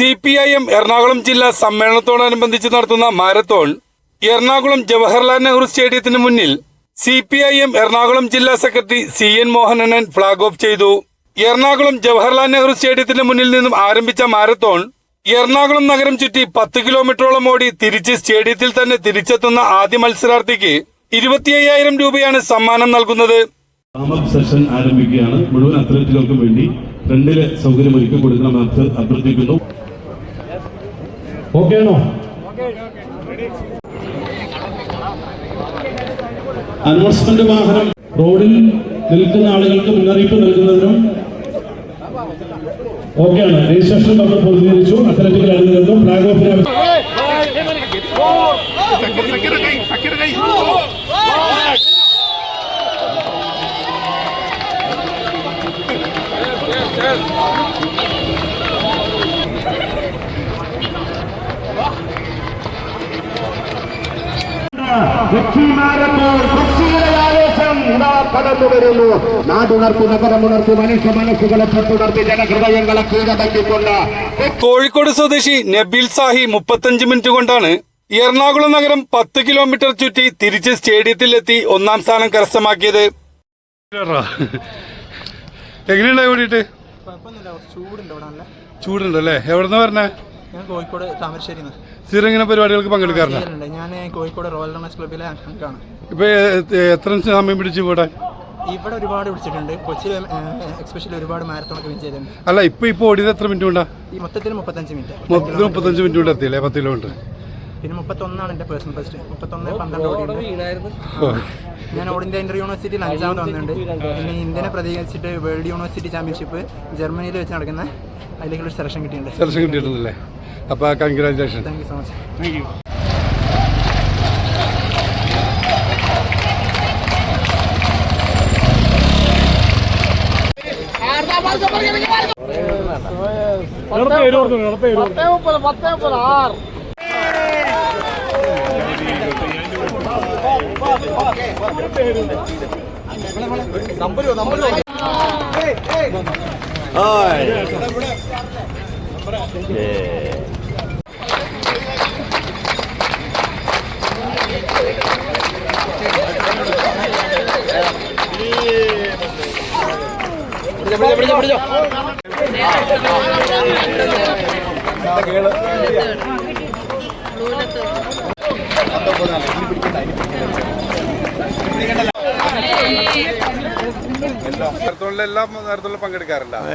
C P I M Ernakulam ജില്ലാ സമ്മേളനത്തോടനുബന്ധിച്ച് നടത്തുന്ന മാരത്തോൺ എറണാകുളം ജവഹർലാൽ നെഹ്റു സ്റ്റേഡിയത്തിന് മുന്നിൽ C P I M Ernakulam ജില്ലാ secretary C N Mohanan flag off ചെയ്തു. എറണാകുളം ജവഹർലാൽ നെഹ്റു സ്റ്റേഡിയത്തിന് മുന്നിൽ നിന്നും ആരംഭിച്ച മാരത്തോൺ എറണാകുളം നഗരം ചുറ്റി പത്ത് കിലോമീറ്ററോളം ഓടി തിരിച്ച് സ്റ്റേഡിയത്തിൽ തന്നെ തിരിച്ചെത്തുന്ന ആദ്യ മത്സരാർത്ഥിക്ക് ഇരുപത്തി അയ്യായിരം രൂപയാണ് സമ്മാനം നൽകുന്നത്. സെഷൻ ആരംഭിക്കുകയാണ്. മുഴുവൻ അത്ലറ്റുകൾക്കും വേണ്ടി ഫ്രണ്ടിലെ സൗകര്യം ഒരുക്കി കൊടുക്കണമെന്ന് അഭ്യ- അഭ്യർത്ഥിക്കുന്നു. ഓക്കെ ആണോ? അനൗൺസ്മെന്റ് വാഹനം. റോഡിൽ നിൽക്കുന്ന ആളുകൾക്ക് മുന്നറിയിപ്പ് നൽകുന്നതിനും ഓക്കെയാണ് രജിസ്ട്രേഷൻ നമ്മൾ പ്രതികരിച്ചു അത്ലറ്റുകൾ അണിനിരന്നു ഫ്ലാഗ് ഓഫിന് കൊച്ചിമാരപ്പോൾ കൊച്ചിയുടെ ആവേശം ഇതാ കടന്നു വരുന്നു നാടുണർത്തി നഗരമുണർത്തി മനുഷ്യ മനസ്സുകളെ തൊട്ടുണർത്തി ജനഹൃദയങ്ങളെ കീഴടക്കിക്കൊണ്ട് കോഴിക്കോട് സ്വദേശി നബീൽ സാഹി മുപ്പത്തഞ്ച് മിനിറ്റ് കൊണ്ടാണ് എറണാകുളം നഗരം പത്ത് കിലോമീറ്റർ ചുറ്റി തിരിച്ച് സ്റ്റേഡിയത്തിലെത്തി ഒന്നാം സ്ഥാനം കരസ്ഥമാക്കിയത്. എങ്ങനെയുണ്ടായി ഓടിയിട്ട്? ചൂടുണ്ടല്ലേ? എവിടെന്നാ പറഞ്ഞേ ഞാൻ കോഴിക്കോട് താമരശ്ശേരി സ്ഥിരം ഇങ്ങനെ പരിപാടികൾക്ക് പങ്കെടുക്കാറുണ്ട് ഞാൻ കോഴിക്കോട് റോയൽ റണ്ണേഴ്സ് ക്ലബ്ബിലെ അംഗമാണ് ഇപ്പൊ എത്ര സമയം പിടിച്ചു ഇവിടെ? ഇവിടെ ഒരുപാട് പിടിച്ചിട്ടുണ്ട്. കൊച്ചിയിൽ എക്സ്പെഷ്യലി ഒരുപാട് മാരത്തോൺ ഒക്കെ ചെയ്തിട്ടുണ്ട്. അല്ല ഇപ്പൊ ഇപ്പൊ ഓടിയത് എത്ര മിനിറ്റ് കൊണ്ടാ? ഈ മൊത്തത്തിൽ മുപ്പത്തഞ്ച് മിനിറ്റ് മൊത്തത്തിൽ മുപ്പത്തഞ്ച് മിനിറ്റ് കൊണ്ട് എത്തിയില്ലേ? പത്ത് കിലോമീറ്റർ പിന്നെ മുപ്പത്തൊന്നാണ് എന്റെ പേഴ്സണൽ ബെസ്റ്റ് മുപ്പത്തൊന്ന് പന്ത്രണ്ട് ഓടിയുണ്ട് ഞാൻ ഓൾ ഇന്ത്യ ഇന്റർ യൂണിവേഴ്സിറ്റിയിൽ അഞ്ചാമത് വന്നിട്ടുണ്ട്. പിന്നെ ഇന്ത്യനെ പ്രതികരിച്ചിട്ട് വേൾഡ് യൂണിവേഴ്സിറ്റി ചാമ്പ്യൻഷിപ്പ് ജർമ്മനിയിൽ വെച്ച് നടക്കുന്ന അതിലേക്കുള്ള സെലക്ഷൻ കിട്ടിയിട്ടുണ്ട്. സെലക്ഷൻ കിട്ടിയിട്ടുണ്ടല്ലേ? അപ്പൊ congratulation thank you so much എല്ലാ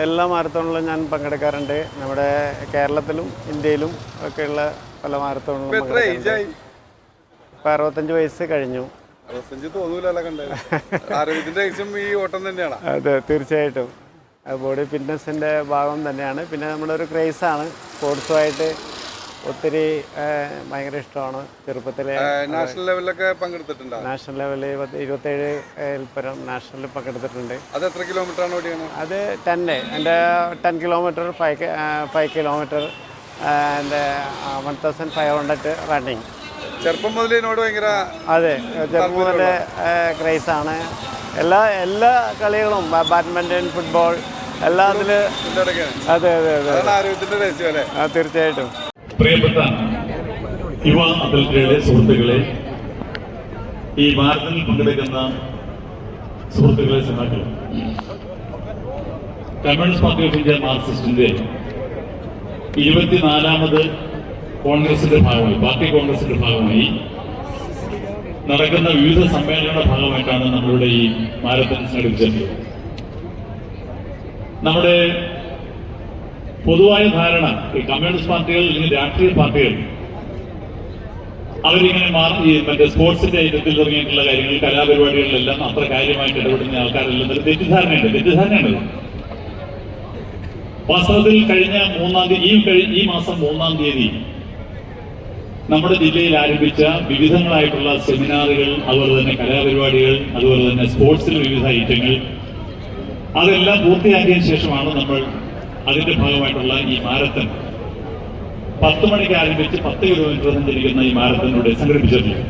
എല്ലാ മാരത്തോണിലും ഞാൻ പങ്കെടുക്കാറുണ്ട്. നമ്മുടെ കേരളത്തിലും ഇന്ത്യയിലും ഒക്കെയുള്ള പല മാരത്തോണിലും ഇപ്പൊ ഏജ് ആയി ഇപ്പം അറുപത്തഞ്ച് വയസ്സ് കഴിഞ്ഞു. അതെ തീർച്ചയായിട്ടും. ബോഡി ഫിറ്റ്നസിന്റെ ഭാഗം തന്നെയാണ്. പിന്നെ നമ്മുടെ ഒരു ക്രേസാണ് സ്പോർട്സുമായിട്ട് ഒത്തിരി ഭയങ്കര ഇഷ്ടമാണ്. ചെറുപ്പത്തിലെ നാഷണൽ ലെവലിലൊക്കെ പങ്കെടുത്തിട്ടുണ്ട്? നാഷണൽ ലെവലിൽ പത്ത് ഇരുപത്തേഴ് പരം നാഷണലിൽ പങ്കെടുത്തിട്ടുണ്ട്. അത് എത്ര കിലോമീറ്റർ ആണ് ഓടിയാണ് അത് ടെന്ന് എന്റെ ten kilometre five five kilometre എന്റെ one thousand five hundred running ചെറുപ്പം മുതൽ ഇതിനോട് ഭയങ്കര അതെ ചെറുപ്പം മുതലേ ആണ്. എല്ലാ എല്ലാ കളികളും ബാഡ്മിന്റൺ ബാഡ്മിന്റൺ ഫുട്ബോൾ എല്ലാത്തിലും അതിൽ അതെ അതെ അതെ ആ, തീർച്ചയായിട്ടും. പ്രിയപ്പെട്ട യുവ അത്ലറ്റുകളെ സുഹൃത്തുക്കളെ ഈ മാരത്തിൽ പങ്കെടുക്കുന്ന സുഹൃത്തുക്കളെ സഹാക്കൾ കമ്മ്യൂണിസ്റ്റ് പാർട്ടി ഓഫ് ഇന്ത്യ മാർക്സിസ്റ്റിന്റെ ഇരുപത്തിനാലാമത് കോൺഗ്രസിന്റെ ഭാഗമായി പാർട്ടി കോൺഗ്രസിന്റെ ഭാഗമായി നടക്കുന്ന വിവിധ സമ്മേളനങ്ങളുടെ ഭാഗമായിട്ടാണ് നമ്മളുടെ ഈ മാരത്തൺ സംഘടിപ്പിച്ചത് നമ്മുടെ പൊതുവായ ധാരണ ഈ കമ്മ്യൂണിസ്റ്റ് പാർട്ടികൾ അല്ലെങ്കിൽ രാഷ്ട്രീയ പാർട്ടികൾ അവരിങ്ങനെ മാറി മറ്റേ സ്പോർട്സിന്റെ ഇനത്തിൽ തുടങ്ങിയിട്ടുള്ള കാര്യങ്ങൾ കലാപരിപാടികളിലെല്ലാം അത്ര കാര്യമായിട്ട് ഇടപെടുന്ന ആൾക്കാരെല്ലാം ഒരു തെറ്റിദ്ധാരണയുണ്ട് തെറ്റിദ്ധാരണയുണ്ട്. വാസ്തവത്തിൽ കഴിഞ്ഞ മൂന്നാം തീയതി ഈ ഈ മാസം മൂന്നാം തീയതി നമ്മുടെ ജില്ലയിൽ ആരംഭിച്ച വിവിധങ്ങളായിട്ടുള്ള സെമിനാറുകൾ അതുപോലെ തന്നെ കലാപരിപാടികൾ അതുപോലെ തന്നെ സ്പോർട്സിൽ വിവിധ ഐറ്റങ്ങൾ അതെല്ലാം പൂർത്തിയാക്കിയതിനു ശേഷമാണ് നമ്മൾ അതിന്റെ ഭാഗമായിട്ടുള്ള ഈ മാരത്തൺ പത്ത് മണിക്ക് ആരംഭിച്ച് പത്ത് കിലോമീറ്റർ സഞ്ചരിക്കുന്ന ഈ മാരത്തണിലൂടെ സംഘടിപ്പിച്ചിട്ടുള്ളത്.